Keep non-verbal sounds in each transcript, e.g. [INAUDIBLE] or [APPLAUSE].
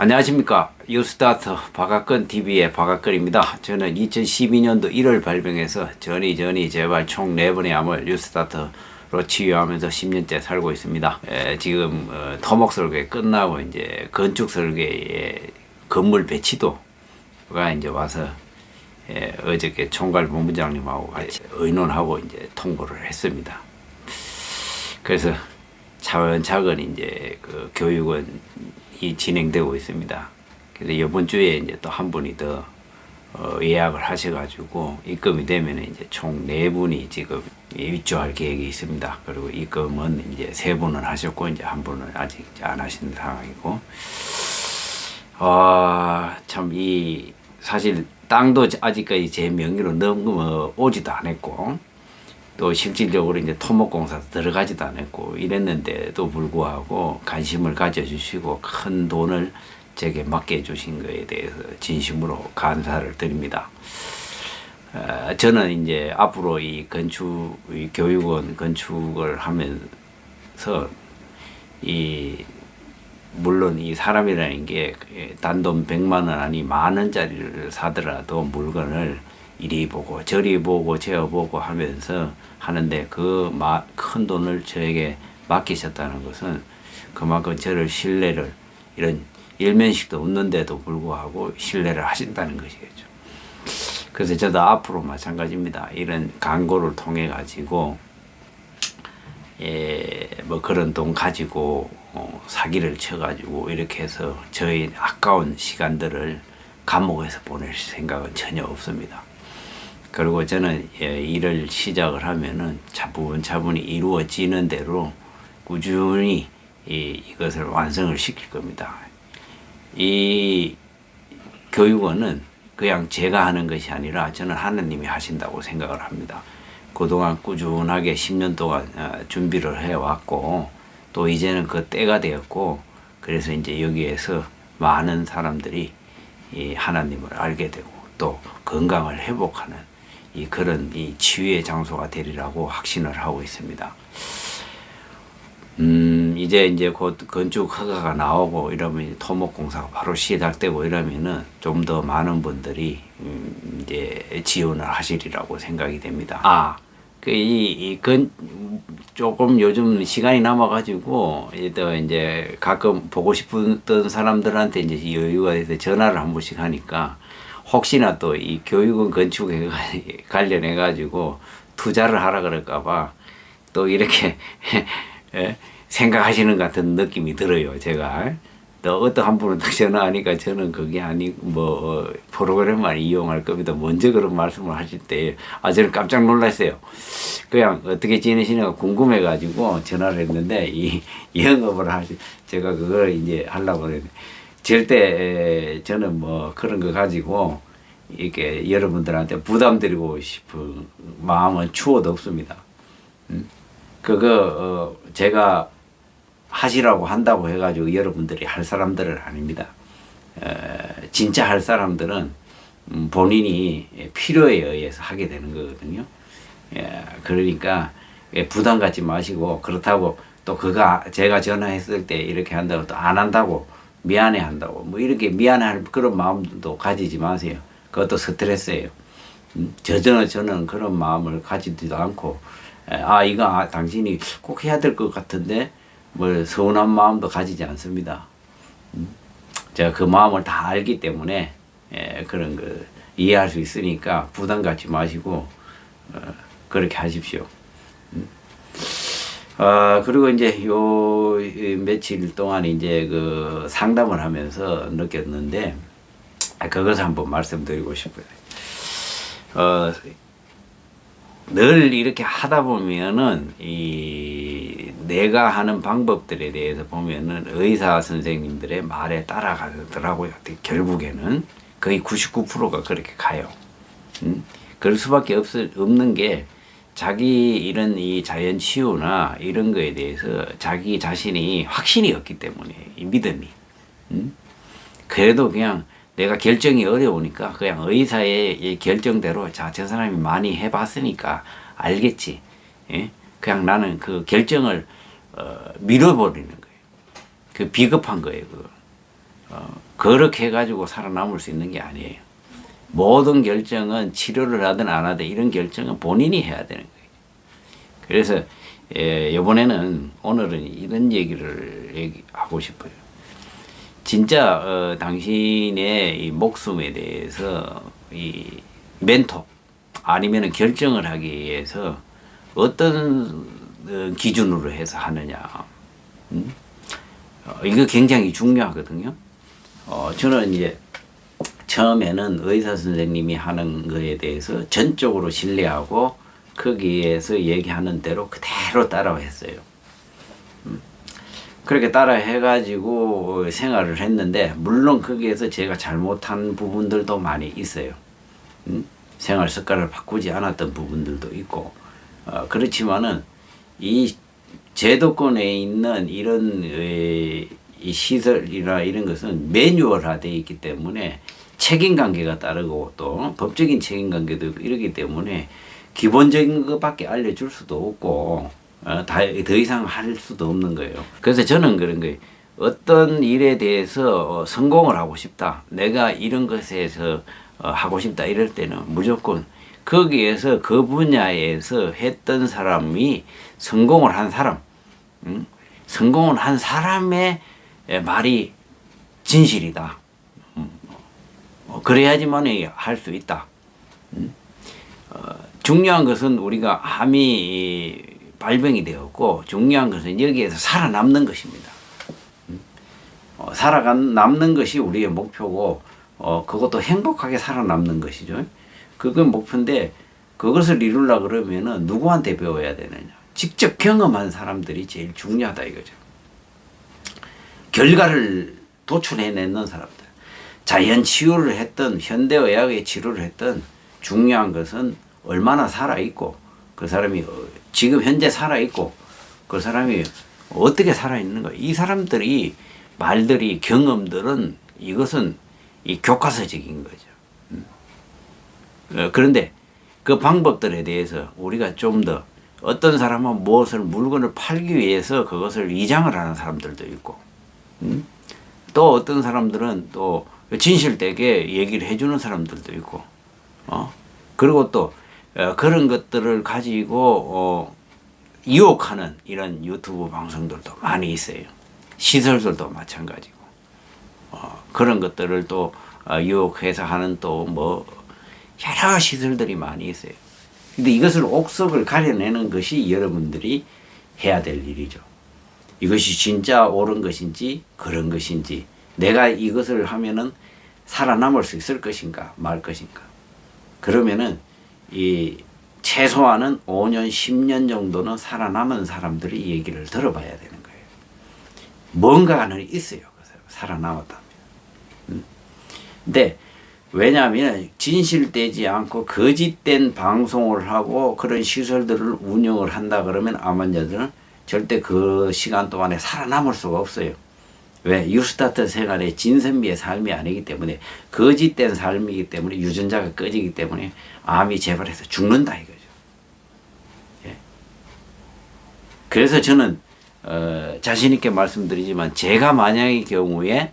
안녕하십니까 유스타트 박학근 TV의 박학근입니다. 저는 2012년도 1월 발병해서 전이 전이 재발 총 4번의 암을 유스타트로 치유하면서 10년째 살고 있습니다. 에, 지금 어, 토목 설계 끝나고 이제 건축 설계의 건물 배치도가 이제 와서 에, 어저께 총괄 본부장님하고 같이 의논하고 이제 통보를 했습니다. 그래서 차근차근 이제 그 교육은 이 진행되고 있습니다. 그래서 이번 주에 이제 또 한 분이 더 어, 예약을 하셔가지고 입금이 되면 이제 총 네 분이 지금 입주할 계획이 있습니다. 그리고 입금은 이제 세 분은 하셨고 이제 한 분은 아직 안 하신 상황이고, 아참 이 사실 땅도 아직까지 제 명의로 넘어 오지도 않았고 또 실질적으로 이제 토목공사 들어가지도 않았고 이랬는데도 불구하고 관심을 가져주시고 큰 돈을 제게 맡겨 주신 것에 대해서 진심으로 감사를 드립니다. 어, 저는 이제 앞으로 이 건축, 이 교육원 건축을 하면서 이 물론 이 사람이라는 게 단돈 100만 원 아니 만 원짜리를 사더라도 물건을 이리 보고 저리 보고 재어보고 하면서 하는데 그 큰 돈을 저에게 맡기셨다는 것은 그만큼 저를 신뢰를 이런 일면식도 없는데도 불구하고 신뢰를 하신다는 것이겠죠. 그래서 저도 앞으로 마찬가지입니다. 이런 광고를 통해 가지고 예, 뭐 그런 돈 가지고 어, 사기를 쳐가지고 이렇게 해서 저희 아까운 시간들을 감옥에서 보낼 생각은 전혀 없습니다. 그리고 저는 예, 일을 시작을 하면은 차분 차분히 이루어지는 대로 꾸준히 이, 이것을 완성을 시킬 겁니다. 이 교육원은 그냥 제가 하는 것이 아니라 저는 하나님이 하신다고 생각을 합니다. 그동안 꾸준하게 10년 동안 어, 준비를 해왔고 또 이제는 그 때가 되었고 그래서 이제 여기에서 많은 사람들이 이 하나님을 알게 되고 또 건강을 회복하는 이 그런 이 치유의 장소가 되리라고 확신을 하고 있습니다. 음, 이제 이제 곧 건축 허가가 나오고 이러면 토목 공사가 바로 시작되고 이러면은 좀 더 많은 분들이 음, 이제 지원을 하시리라고 생각이 됩니다. 아, 그이건 조금 요즘 시간이 남아가지고 또 이제 가끔 보고 싶었던 사람들한테 이제 여유가 돼서 전화를 한 번씩 하니까 혹시나 또 이 교육원 건축에 [LAUGHS] 관련해 가지고 투자를 하라 그럴까봐 또 이렇게 [LAUGHS] 예? 생각하시는 것 같은 느낌이 들어요 제가. 또 어떤 한 분은 딱 전화하니까 저는 그게 아니 뭐 어, 프로그램만 이용할 겁니다. 먼저 그런 말씀을 하실 때 아 저는 깜짝 놀랐어요. 그냥 어떻게 지내시는가 궁금해 가지고 전화를 했는데 이 [LAUGHS] 영업을 하시 제가 그걸 이제 하려고 그랬는데 절대 저는 뭐 그런 거 가지고 이렇게 여러분들한테 부담 드리고 싶은 마음은 추워도 없습니다. 음? 그거 어 제가 하시라고 한다고 해가지고 여러분들이 할 사람들은 아닙니다. 어 진짜 할 사람들은 음, 본인이 필요에 의해서 하게 되는 거거든요. 예, 그러니까 예, 부담 갖지 마시고 그렇다고 또 그가 제가 전화했을 때 이렇게 한다고 또 안 한다고 미안해 한다고 뭐 이렇게 미안할 그런 마음도 가지지 마세요. 그것도 스트레스예요. 음, 저는 저는 그런 마음을 가지지도 않고 아 이거 아, 당신이 꼭 해야 될 것 같은데 뭐 서운한 마음도 가지지 않습니다. 음, 제가 그 마음을 다 알기 때문에 예, 그런 거 이해할 수 있으니까 부담 갖지 마시고 어, 그렇게 하십시오. 음. 아, 그리고 이제 요 며칠 동안 이제 그 상담을 하면서 느꼈는데, 아, 그것을 한번 말씀드리고 싶어요. 어, 늘 이렇게 하다 보면은, 이, 내가 하는 방법들에 대해서 보면은 의사 선생님들의 말에 따라가더라고요. 결국에는 거의 99%가 그렇게 가요. 음? 그럴 수밖에 없, 없는 게, 자기 이런 이 자연 치유나 이런 거에 대해서 자기 자신이 확신이 없기 때문에 이 믿음이 음? 그래도 그냥 내가 결정이 어려우니까 그냥 의사의 이 결정대로 자 저 사람이 많이 해봤으니까 알겠지 예? 그냥 나는 그 결정을 어, 밀어버리는 거예요 그 비겁한 거예요 그 어, 그렇게 해가지고 살아남을 수 있는 게 아니에요. 모든 결정은 치료를 하든 안 하든 이런 결정은 본인이 해야 되는 거예요. 그래서 예, 이번에는 오늘은 이런 얘기를 얘기하고 싶어요. 진짜 어, 당신의 이 목숨에 대해서 이 멘토 아니면 결정을 하기 위해서 어떤 어, 기준으로 해서 하느냐. 음? 어, 이거 굉장히 중요하거든요. 어, 저는 이제 처음에는 의사 선생님이 하는 거에 대해서 전적으로 신뢰하고 거기에서 얘기하는 대로 그대로 따라했어요. 음. 그렇게 따라 해가지고 생활을 했는데 물론 거기에서 제가 잘못한 부분들도 많이 있어요. 음? 생활 습관을 바꾸지 않았던 부분들도 있고 어, 그렇지만은 이 제도권에 있는 이런 시설이나 이런 것은 매뉴얼화되어 있기 때문에 책임 관계가 따르고 또 법적인 책임 관계도 이러기 때문에 기본적인 것밖에 알려줄 수도 없고 어, 다, 더 이상 할 수도 없는 거예요. 그래서 저는 그런 거예요. 어떤 일에 대해서 어, 성공을 하고 싶다. 내가 이런 것에서 어, 하고 싶다. 이럴 때는 무조건 거기에서 그 분야에서 했던 사람이 성공을 한 사람, 음? 성공을 한 사람의 에, 말이 진실이다. 음, 어, 그래야지만 할 수 있다. 음? 어, 중요한 것은 우리가 암이 발병이 되었고 중요한 것은 여기에서 살아남는 것입니다. 음? 어, 살아간 남는 것이 우리의 목표고 어, 그것도 행복하게 살아남는 것이죠. 그건 목표인데 그것을 이루려 그러면은 누구한테 배워야 되느냐? 직접 경험한 사람들이 제일 중요하다 이거죠. 결과를 도출해내는 사람들. 자연 치유를 했던 현대의학의 치료를 했던 중요한 것은 얼마나 살아있고 그 사람이 어, 지금 현재 살아있고 그 사람이 어떻게 살아있는가 이 사람들이 말들이 경험들은 이것은 이 교과서적인 거죠. 음. 어, 그런데 그 방법들에 대해서 우리가 좀 더 어떤 사람은 무엇을 물건을 팔기 위해서 그것을 위장을 하는 사람들도 있고 음? 또 어떤 사람들은 또 진실되게 얘기를 해주는 사람들도 있고 어? 그리고 또 어, 그런 것들을 가지고 어, 유혹하는 이런 유튜브 방송들도 많이 있어요. 시설들도 마찬가지고 어, 그런 것들을 또 어, 유혹해서 하는 또 뭐 여러 시설들이 많이 있어요. 근데 이것을 옥석을 가려내는 것이 여러분들이 해야 될 일이죠. 이것이 진짜 옳은 것인지 그런 것인지 내가 이것을 하면은 살아남을 수 있을 것인가 말 것인가 그러면은 이 최소한은 5년 10년 정도는 살아남은 사람들이 얘기를 들어봐야 되는 거예요. 뭔가는 있어요. 그 살아남았다면. 음. 근데 왜냐하면 진실되지 않고 거짓된 방송을 하고 그런 시설들을 운영을 한다 그러면 암환자들은 절대 그 시간 동안에 살아남을 수가 없어요. 왜? 유스타트 생활의 진선미의 삶이 아니기 때문에 거짓된 삶이기 때문에 유전자가 꺼지기 때문에 암이 재발해서 죽는다 이거죠. 예. 그래서 저는 어, 자신 있게 말씀드리지만 제가 만약의 경우에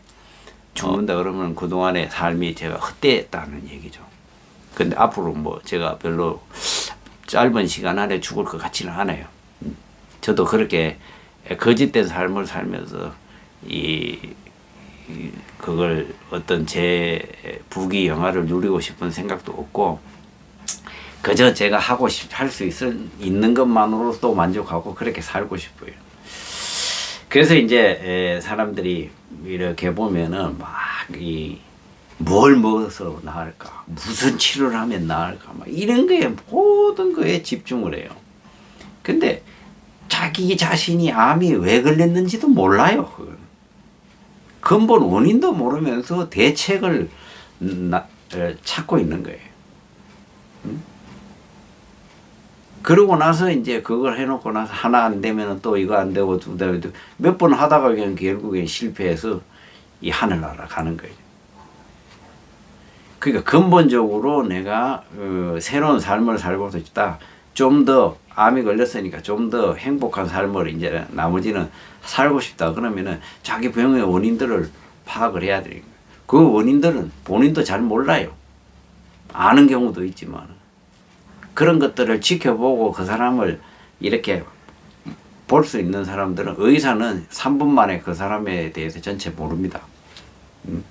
죽는다 그러면 그동안의 삶이 제가 헛되었다는 얘기죠. 근데 앞으로 뭐 제가 별로 짧은 시간 안에 죽을 것 같지는 않아요. 음. 저도 그렇게 거짓된 삶을 살면서 이, 이 그걸 어떤 제 부귀 영화를 누리고 싶은 생각도 없고 그저 제가 하고 싶 할수 있을 있는 것만으로도 만족하고 그렇게 살고 싶어요. 그래서 이제 사람들이 이렇게 보면은 막 이 뭘 먹어서 나을까, 무슨 치료를 하면 나을까, 막 이런 거에 모든 거에 집중을 해요. 근데 자기 자신이 암이 왜 걸렸는지도 몰라요. 그건. 근본 원인도 모르면서 대책을 나, 찾고 있는 거예요. 응? 그러고 나서 이제 그걸 해놓고 나서 하나 안 되면 또 이거 안 되고 몇 번 하다가 그냥 결국엔 실패해서 이 하늘나라 가는 거예요. 그러니까 근본적으로 내가 어, 새로운 삶을 살고 싶다. 좀 더 암이 걸렸으니까 좀 더 행복한 삶을 이제 나머지는 살고 싶다. 그러면은 자기 병의 원인들을 파악을 해야 되는 거예요. 그 원인들은 본인도 잘 몰라요. 아는 경우도 있지만 그런 것들을 지켜보고 그 사람을 이렇게 볼 수 있는 사람들은 의사는 3분 만에 그 사람에 대해서 전체 모릅니다. 음.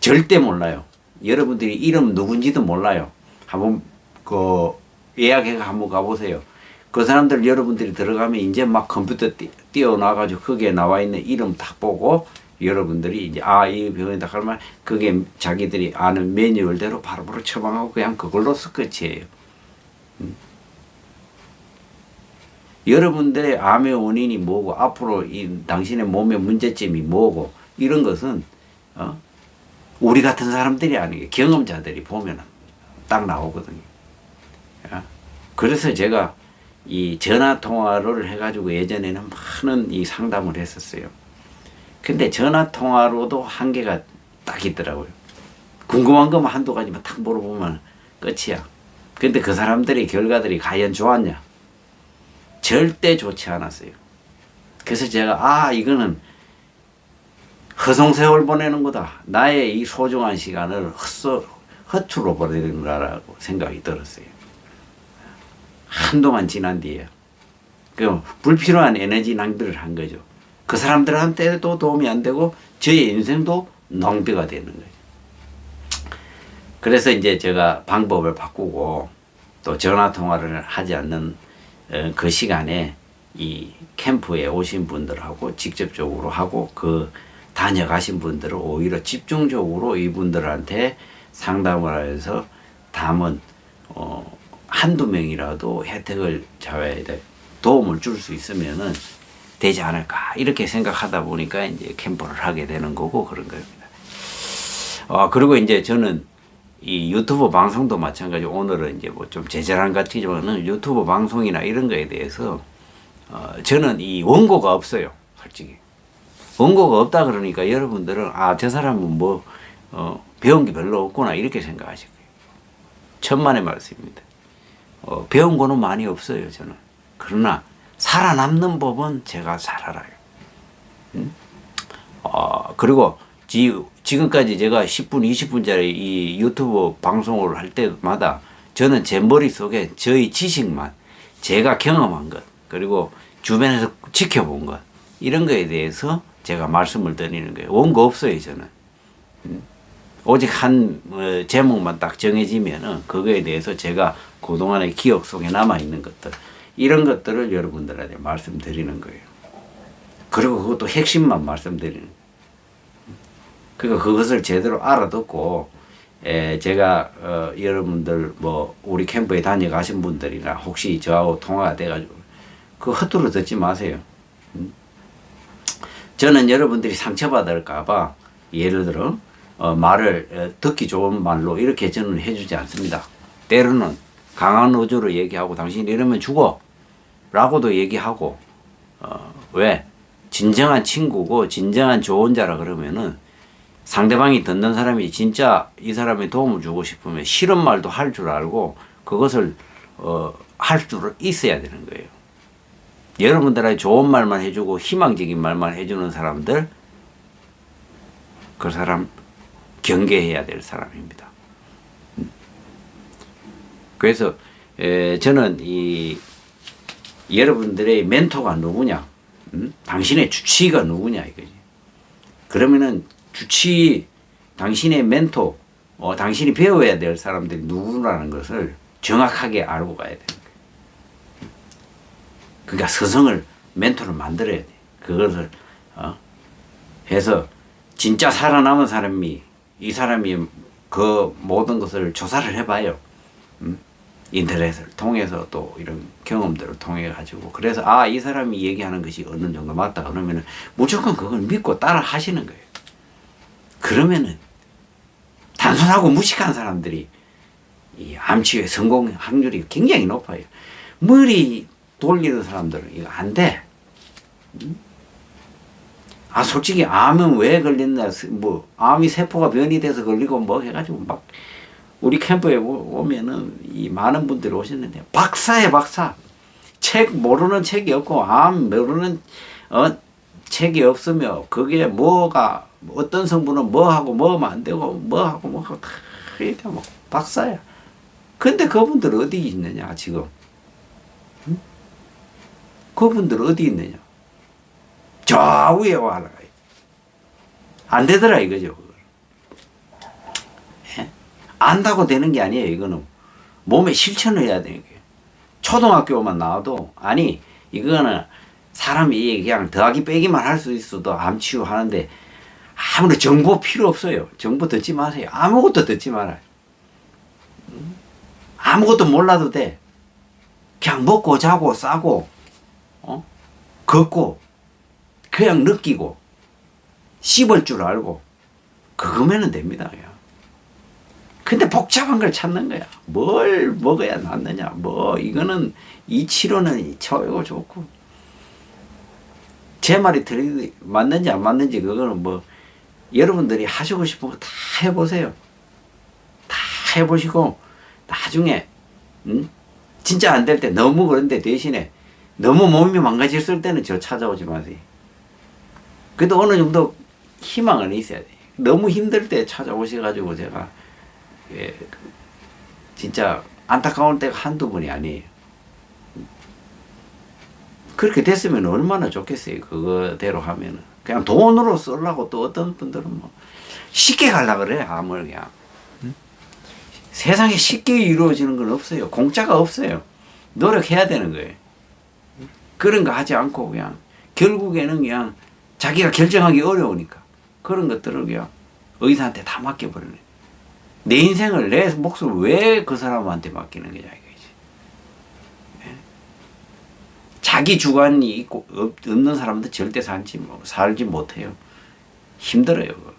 절대 몰라요. 여러분들이 이름 누군지도 몰라요. 한번 그 예약해 한번 가보세요. 그 사람들 여러분들이 들어가면 이제 막 컴퓨터 띄- 띄워놔가지고 거기에 나와 있는 이름 딱 보고 여러분들이 이제 아 이 병이다 그러면 그게 자기들이 아는 매뉴얼대로 바로바로 처방하고 그냥 그걸로서 끝이에요. 음. 여러분들의 암의 원인이 뭐고 앞으로 이 당신의 몸의 문제점이 뭐고 이런 것은 어? 우리 같은 사람들이 아니고 경험자들이 보면 딱 나오거든요. 야. 그래서 제가 이 전화 통화를 해가지고 예전에는 많은 이 상담을 했었어요. 근데 전화 통화로도 한계가 딱 있더라고요. 궁금한 것만 한두 가지만 탁 물어보면 끝이야. 근데 그 사람들의 결과들이 과연 좋았냐? 절대 좋지 않았어요. 그래서 제가 아 이거는 허송세월 보내는 거다. 나의 이 소중한 시간을 헛소, 허투루 보내는 거라고 생각이 들었어요. 한동안 지난 뒤에 그 불필요한 에너지 낭비를 한 거죠. 그 사람들한테도 도움이 안 되고 저의 인생도 낭비가 되는 거예요. 그래서 이제 제가 방법을 바꾸고 또 전화 통화를 하지 않는 어, 그 시간에 이 캠프에 오신 분들하고 직접적으로 하고 그 다녀가신 분들을 오히려 집중적으로 이분들한테 상담을 해서 담은 어, 한두 명이라도 혜택을 잡아야 돼 도움을 줄 수 있으면은 되지 않을까? 이렇게 생각하다 보니까 이제 캠프를 하게 되는 거고 그런 겁니다. 어, 그리고 이제 저는 이 유튜브 방송도 마찬가지 오늘은 이제 뭐 좀 제자랑 같지만은 유튜브 방송이나 이런 거에 대해서 어, 저는 이 원고가 없어요 솔직히. 원고가 없다 그러니까 여러분들은 아 저 사람은 뭐 어, 배운 게 별로 없구나 이렇게 생각하실 거예요. 천만의 말씀입니다 어, 배운 거는 많이 없어요 저는 그러나 살아남는 법은 제가 잘 알아요 음? 어, 그리고 지, 지금까지 제가 10분, 20분짜리 이 유튜브 방송을 할 때마다 저는 제 머릿속에 저희 지식만 제가 경험한 것 그리고 주변에서 지켜본 것 이런 거에 대해서 제가 말씀을 드리는 거예요. 원고 없어요 저는. 음. 오직 한 어, 제목만 딱 정해지면은 그거에 대해서 제가 그동안의 기억 속에 남아 있는 것들 이런 것들을 여러분들한테 말씀드리는 거예요. 그리고 그것도 핵심만 말씀드리는. 그러니까 그것을 제대로 알아듣고 에, 제가 어, 여러분들 뭐 우리 캠프에 다녀가신 분들이나 혹시 저하고 통화가 돼가지고 그 헛두루 듣지 마세요. 음. 저는 여러분들이 상처받을까봐 예를 들어 어, 말을 어, 듣기 좋은 말로 이렇게 저는 해주지 않습니다. 때로는 강한 어조로 얘기하고 당신 이러면 죽어 라고도 얘기하고 어, 왜 진정한 친구고 진정한 조언자라 그러면은 상대방이 듣는 사람이 진짜 이 사람이 도움을 주고 싶으면 싫은 말도 할 줄 알고 그것을 어, 할 줄 있어야 되는 거예요. 여러분들한테 좋은 말만 해주고 희망적인 말만 해주는 사람들 그 사람 경계해야 될 사람입니다. 음. 그래서 에, 저는 이 여러분들의 멘토가 누구냐, 음? 당신의 주치의가 누구냐 이거지. 그러면은 주치 당신의 멘토, 어, 당신이 배워야 될 사람들이 누구라는 것을 정확하게 알고 가야 되는 거예요. 그러니까 스승을 멘토를 만들어야 돼. 그것을 어, 해서 진짜 살아남은 사람이 이 사람이 그 모든 것을 조사를 해봐요. 음? 인터넷을 통해서 또 이런 경험들을 통해 가지고 그래서 아 이 사람이 얘기하는 것이 어느 정도 맞다 그러면은 무조건 그걸 믿고 따라 하시는 거예요. 그러면은 단순하고 무식한 사람들이 이 암치유의 성공 확률이 굉장히 높아요. 머리 돌리는 사람들은 이거 안 돼. 음? 아 솔직히 암은 왜 걸린다 뭐 암이 세포가 변이 돼서 걸리고 뭐 해가지고 막 우리 캠프에 오- 오면은 이 많은 분들이 오셨는데 박사의 박사 책 모르는 책이 없고 암 모르는 어 책이 없으며 그게 뭐가 어떤 성분은 뭐 하고 뭐 하면 안 되고 뭐 하고 뭐 하고 다 이렇게 뭐 박사야. 근데 그분들 어디 있느냐 지금? 응? 그분들 어디 있느냐? 저 위에 와라. 안 되더라 이거죠. 안다고 되는 게 아니에요. 이거는 몸에 실천을 해야 거예요. 초등학교만 나와도 아니 이거는 사람이 그냥 더하기 빼기만 할 수 있어도 암 치유 하는데 아무런 정보 필요 없어요. 정보 듣지 마세요. 아무것도 듣지 말아요. 음? 아무것도 몰라도 돼. 그냥 먹고 자고 싸고 어? 걷고 그냥 느끼고 씹을 줄 알고 그거면 됩니다. 그냥. 근데 복잡한 걸 찾는 거야. 뭘 먹어야 낫느냐. 뭐 이거는 이 치료는 최고 좋고 제 말이 맞는지 안 맞는지 그거는 뭐 여러분들이 하시고 싶은 거 다 해보세요. 다 해보시고 나중에 음? 진짜 안 될 때 너무 그런데 대신에 너무 몸이 망가졌을 때는 저 찾아오지 마세요. 그래도 어느 정도 희망은 있어야 돼. 너무 힘들 때 찾아오셔가지고 제가 예, 그 진짜 안타까운 때가 한두 번이 아니에요. 그렇게 됐으면 얼마나 좋겠어요. 그거대로 하면은. 그냥 돈으로 쓰려고 또 어떤 분들은 뭐 쉽게 갈라 그래, 암을 그냥. 응? 세상에 쉽게 이루어지는 건 없어요. 공짜가 없어요. 노력해야 되는 거예요. 그런 거 하지 않고 그냥 결국에는 그냥 자기가 결정하기 어려우니까 그런 것들을 그냥 의사한테 다 맡겨버리네. 내 인생을 내 몫을 왜 그 사람한테 맡기는 거냐 이거지. 예? 자기 주관이 있고 없, 없는 사람도 절대 살지 뭐, 살지 못해요. 힘들어요. 그거.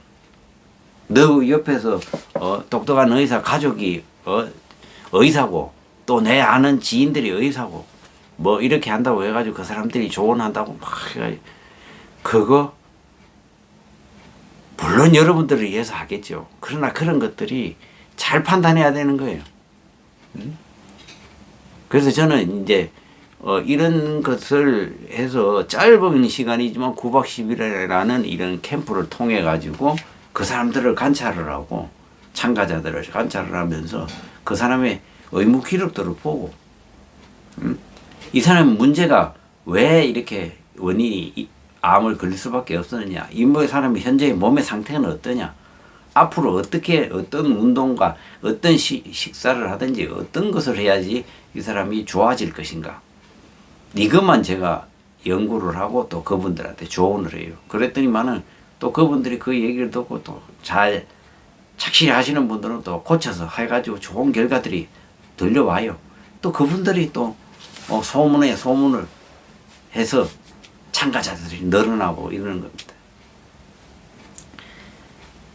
너 옆에서 어, 똑똑한 의사 가족이 어, 의사고 또 내 아는 지인들이 의사고 뭐 이렇게 한다고 해가지고 그 사람들이 조언한다고 막 해가지고 그거 물론 여러분들을 위해서 하겠죠. 그러나 그런 것들이 잘 판단해야 되는 거예요. 음? 그래서 저는 이제 어, 이런 것을 해서 짧은 시간이지만 9박 10일이라는 이런 캠프를 통해 가지고 그 사람들을 관찰을 하고 참가자들을 관찰을 하면서 그 사람의 의무 기록들을 보고 음? 이 사람 문제가 왜 이렇게 원인이 이- 암을 걸릴 수밖에 없었느냐 이뭐 사람이 현재 몸의 상태는 어떠냐 앞으로 어떻게 어떤 운동과 어떤 시, 식사를 하든지 어떤 것을 해야지 이 사람이 좋아질 것인가 이것만 제가 연구를 하고 또 그분들한테 조언을 해요. 그랬더니만은 또 그분들이 그 얘기를 듣고 또 잘 착실히 하시는 분들은 또 고쳐서 해가지고 좋은 결과들이 들려와요. 또 그분들이 또 어, 소문에 소문을 해서 참가자들이 늘어나고 이러는 겁니다.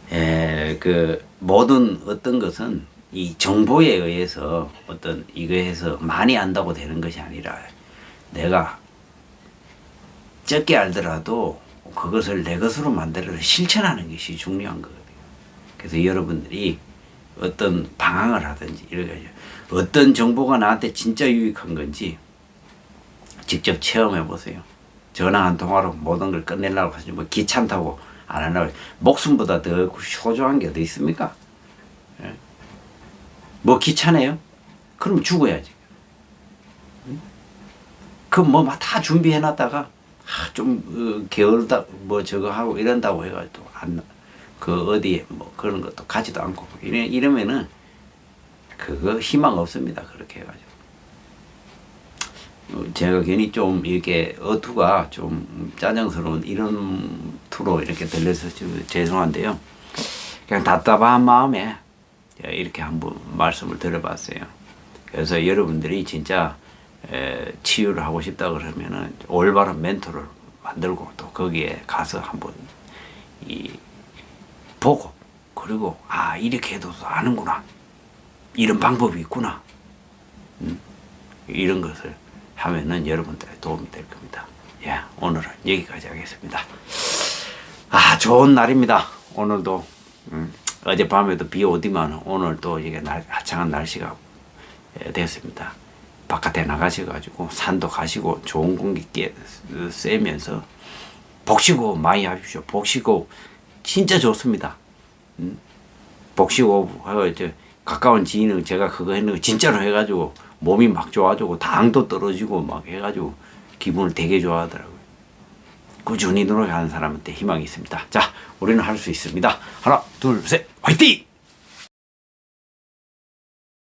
에, 그 모든 어떤 것은 이 정보에 의해서 어떤 이거에서 많이 안다고 되는 것이 아니라 내가 적게 알더라도 그것을 내 것으로 만들어 실천하는 것이 중요한 거거든요. 그래서 여러분들이 어떤 방황을 하든지 이렇게 어떤 정보가 나한테 진짜 유익한 건지 직접 체험해 보세요. 전화 한 통화로 모든 걸 끝내려고 하지 뭐 귀찮다고 안 하려고 목숨보다 더 소중한 게 어디 있습니까? 예? 뭐 귀찮아요? 그럼 죽어야지. 그뭐 다 준비해 놨다가 아, 좀 어, 게을다 뭐 저거 하고 이런다고 해가지고 안그 어디에 뭐 그런 것도 가지도 않고 이래 이러면은 그거 희망 없습니다 그렇게 해가지고 어, 제가 괜히 좀 이렇게 어투가 좀 짜증스러운 이런 투로 이렇게 들려서 좀 죄송한데요. 그냥 답답한 마음에 이렇게 한번 말씀을 드려봤어요. 그래서 여러분들이 진짜 에, 치유를 하고 싶다 그러면은 올바른 멘토를 만들고 또 거기에 가서 한번 이 보고 그리고 아 이렇게 해도 아는구나. 이런 방법이 있구나. 음, 이런 것을 하면은 여러분들의 도움이 될 겁니다. 예, 오늘은 여기까지 하겠습니다. 아 좋은 날입니다. 오늘도 음, 어젯밤에도 비 오디만 오늘 또 이게 날, 화창한 날씨가 예, 됐습니다. 바깥에 나가셔가지고 산도 가시고 좋은 공기 쐬면서 복식호흡 많이 하십시오. 복식호흡 진짜 좋습니다. 음? 하고 이제 가까운 지인은 제가 그거 했는 거 진짜로 해가지고 몸이 막 좋아지고 당도 떨어지고 막 해가지고 기분을 되게 좋아하더라고요. 꾸준히 노력하는 사람한테 희망이 있습니다. 자, 우리는 할 수 있습니다. 하나, 둘, 셋, 화이팅!